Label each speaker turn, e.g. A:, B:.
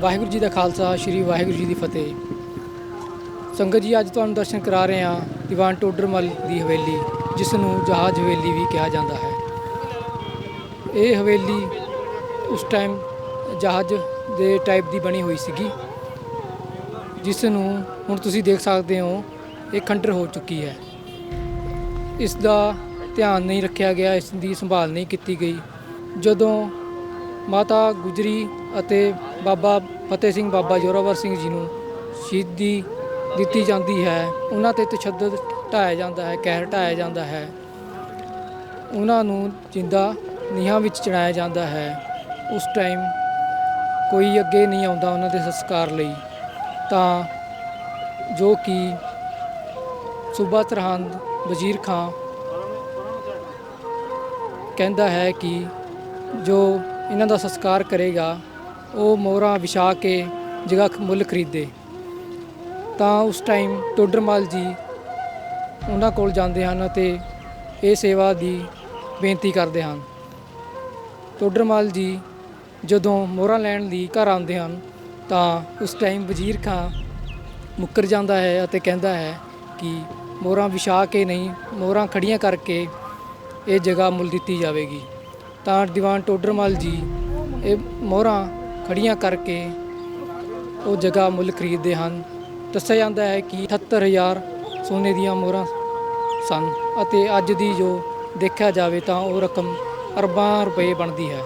A: ਵਾਹਿਗੁਰੂ ਜੀ ਦਾ ਖਾਲਸਾ, ਸ੍ਰੀ ਵਾਹਿਗੁਰੂ ਜੀ ਦੀ ਫਤਿਹ। ਸੰਗਤ ਜੀ, ਅੱਜ ਤੁਹਾਨੂੰ ਦਰਸ਼ਨ ਕਰਾ ਰਹੇ ਹਾਂ ਦੀਵਾਨ ਟੋਡਰਮਲ ਦੀ ਹਵੇਲੀ ਜਿਸ ਨੂੰ ਜਹਾਜ਼ ਹਵੇਲੀ ਵੀ ਕਿਹਾ ਜਾਂਦਾ ਹੈ। ਇਹ ਹਵੇਲੀ ਉਸ ਟਾਈਮ ਜਹਾਜ਼ ਦੇ ਟਾਈਪ ਦੀ ਬਣੀ ਹੋਈ ਸੀਗੀ ਜਿਸ ਨੂੰ ਹੁਣ ਤੁਸੀਂ ਦੇਖ ਸਕਦੇ ਹੋ, ਇਹ ਖੰਡਰ ਹੋ ਚੁੱਕੀ ਹੈ। ਇਸ ਦਾ ਧਿਆਨ ਨਹੀਂ ਰੱਖਿਆ ਗਿਆ, ਇਸ ਦੀ ਸੰਭਾਲ ਨਹੀਂ ਕੀਤੀ ਗਈ। ਜਦੋਂ ਮਾਤਾ ਗੁਜਰੀ ਅਤੇ ਬਾਬਾ ਫਤਿਹ ਸਿੰਘ ਬਾਬਾ ਜੋਰਾਵਰ ਸਿੰਘ ਜੀ ਨੂੰ ਸ਼ਹੀਦੀ ਦਿੱਤੀ ਜਾਂਦੀ ਹੈ। ਉਹਨਾਂ ਤੇ ਤਸ਼ੱਦਦ ਢਾਇਆ ਜਾਂਦਾ ਹੈ, ਕਹਿਰ ਢਾਇਆ ਜਾਂਦਾ ਹੈ। ਉਹਨਾਂ ਨੂੰ ਜਿੰਦਾ ਨੀਹਾਂ ਵਿੱਚ ਚੜਾਇਆ ਜਾਂਦਾ ਹੈ। ਉਸ ਟਾਈਮ ਕੋਈ ਅੱਗੇ ਨਹੀਂ ਆਉਂਦਾ ਉਹਨਾਂ ਦੇ ਸੰਸਕਾਰ ਲਈ। ਤਾਂ ਜੋ ਕਿ ਸੂਬਾ ਸਰਹੰਦ ਵਜ਼ੀਰ ਖਾਂ ਕਹਿੰਦਾ ਹੈ ਕਿ ਜੋ ਇਹਨਾਂ ਦਾ ਸੰਸਕਾਰ ਕਰੇਗਾ, ਉਹ ਮੋਹਰਾਂ ਵਿਛਾ ਕੇ ਜਗ੍ਹਾ ਮੁੱਲ ਖਰੀਦੇ। ਤਾਂ ਉਸ ਟਾਈਮ ਟੋਡਰਮਲ ਜੀ ਉਹਨਾਂ ਕੋਲ ਜਾਂਦੇ ਹਨ ਅਤੇ ਇਹ ਸੇਵਾ ਦੀ ਬੇਨਤੀ ਕਰਦੇ ਹਨ। ਟੋਡਰਮਲ ਜੀ ਜਦੋਂ ਮੋਹਰਾਂ ਲੈਣ ਲਈ ਘਰ ਆਉਂਦੇ ਹਨ, ਤਾਂ ਉਸ ਟਾਈਮ ਵਜ਼ੀਰ ਖਾਂ ਮੁੱਕਰ ਜਾਂਦਾ ਹੈ ਅਤੇ ਕਹਿੰਦਾ ਹੈ ਕਿ ਮੋਹਰਾਂ ਵਿਛਾ ਕੇ ਨਹੀਂ, ਮੋਹਰਾਂ ਖੜੀਆਂ ਕਰਕੇ ਇਹ ਜਗ੍ਹਾ ਮੁੱਲ ਦਿੱਤੀ ਜਾਵੇਗੀ। ਤਾਂ ਦੀਵਾਨ ਟੋਡਰਮਲ ਜੀ, ਇਹ ਮੋਹਰਾਂ ਖੜੀਆਂ ਕਰਕੇ ਉਹ ਜਗ੍ਹਾ ਮੁੱਲ ਖਰੀਦਦੇ ਹਨ। ਦੱਸਿਆ ਜਾਂਦਾ ਹੈ ਕਿ 78000 ਸੋਨੇ ਦੀਆਂ ਮੋਹਰਾਂ ਸਨ ਅਤੇ ਅੱਜ ਦੀ ਜੋ ਦੇਖਿਆ ਜਾਵੇ ਤਾਂ ਉਹ ਰਕਮ ਅਰਬਾਂ ਰੁਪਏ ਬਣਦੀ ਹੈ।